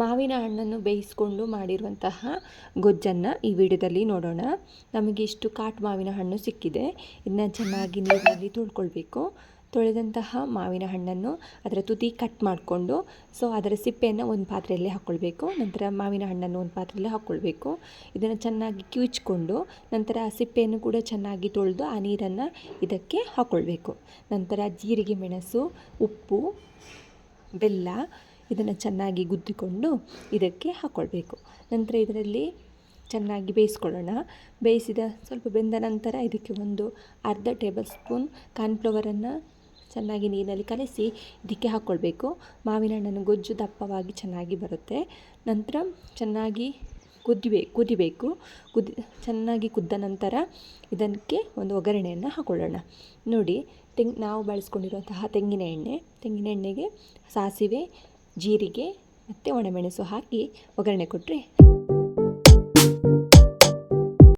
ಮಾವಿನ ಹಣ್ಣನ್ನು ಬೇಯಿಸ್ಕೊಂಡು ಮಾಡಿರುವಂತಹ ಗೊಜ್ಜನ್ನು ಈ ವಿಡಿಯೋದಲ್ಲಿ ನೋಡೋಣ. ನಮಗೆ ಇಷ್ಟು ಕಾಟ್ ಮಾವಿನ ಹಣ್ಣು ಸಿಕ್ಕಿದೆ. ಇದನ್ನ ಚೆನ್ನಾಗಿ ನೀರಿನಲ್ಲಿ ತೊಳ್ಕೊಳ್ಬೇಕು. ತೊಳೆದಂತಹ ಮಾವಿನ ಹಣ್ಣನ್ನು ಅದರ ತುದಿ ಕಟ್ ಮಾಡಿಕೊಂಡು, ಸೊ ಅದರ ಸಿಪ್ಪೆಯನ್ನು ಒಂದು ಪಾತ್ರೆಯಲ್ಲಿ ಹಾಕ್ಕೊಳ್ಬೇಕು ನಂತರ ಮಾವಿನ ಹಣ್ಣನ್ನು ಒಂದು ಪಾತ್ರೆಯಲ್ಲಿ ಹಾಕ್ಕೊಳ್ಬೇಕು ಇದನ್ನು ಚೆನ್ನಾಗಿ ಕಿವಿಚ್ಕೊಂಡು, ನಂತರ ಆ ಸಿಪ್ಪೆಯನ್ನು ಕೂಡ ಚೆನ್ನಾಗಿ ತೊಳೆದು ಆ ನೀರನ್ನು ಇದಕ್ಕೆ ಹಾಕ್ಕೊಳ್ಬೇಕು ನಂತರ ಜೀರಿಗೆ, ಮೆಣಸು, ಉಪ್ಪು, ಬೆಲ್ಲ ಇದನ್ನು ಚೆನ್ನಾಗಿ ಗುದ್ದಿಕೊಂಡು ಇದಕ್ಕೆ ಹಾಕ್ಕೊಳ್ಬೇಕು ನಂತರ ಇದರಲ್ಲಿ ಚೆನ್ನಾಗಿ ಬೇಯಿಸ್ಕೊಳ್ಳೋಣ. ಬೇಯಿಸಿದ ಸ್ವಲ್ಪ ಬೆಂದ ನಂತರ ಇದಕ್ಕೆ ಒಂದು ಅರ್ಧ ಟೇಬಲ್ ಸ್ಪೂನ್ ಕಾರ್ನ್ಫ್ಲವರನ್ನು ಚೆನ್ನಾಗಿ ನೀರಿನಲ್ಲಿ ಕಲಸಿ ಇದಕ್ಕೆ ಹಾಕ್ಕೊಳ್ಬೇಕು ಮಾವಿನ ಹಣ್ಣನ್ನು ಗೊಜ್ಜು ದಪ್ಪವಾಗಿ ಚೆನ್ನಾಗಿ ಬರುತ್ತೆ. ನಂತರ ಚೆನ್ನಾಗಿ ಕುದಿಬೇ ಕುದಿಬೇಕು. ಕುದಿ, ಚೆನ್ನಾಗಿ ಕುದ್ದ ನಂತರ ಇದಕ್ಕೆ ಒಂದು ಒಗ್ಗರಣೆಯನ್ನು ಹಾಕ್ಕೊಳ್ಳೋಣ ನೋಡಿ, ತೆಂಗ್, ನಾವು ಬಳಸ್ಕೊಂಡಿರುವಂತಹ ತೆಂಗಿನ ಎಣ್ಣೆ, ತೆಂಗಿನ ಎಣ್ಣೆಗೆ ಸಾಸಿವೆ ಜೀರಿಗೆ ಮತ್ತು ಒಣಮೆಣಸು ಹಾಕಿ ಒಗ್ಗರಣೆ ಕೊಟ್ಟರೆ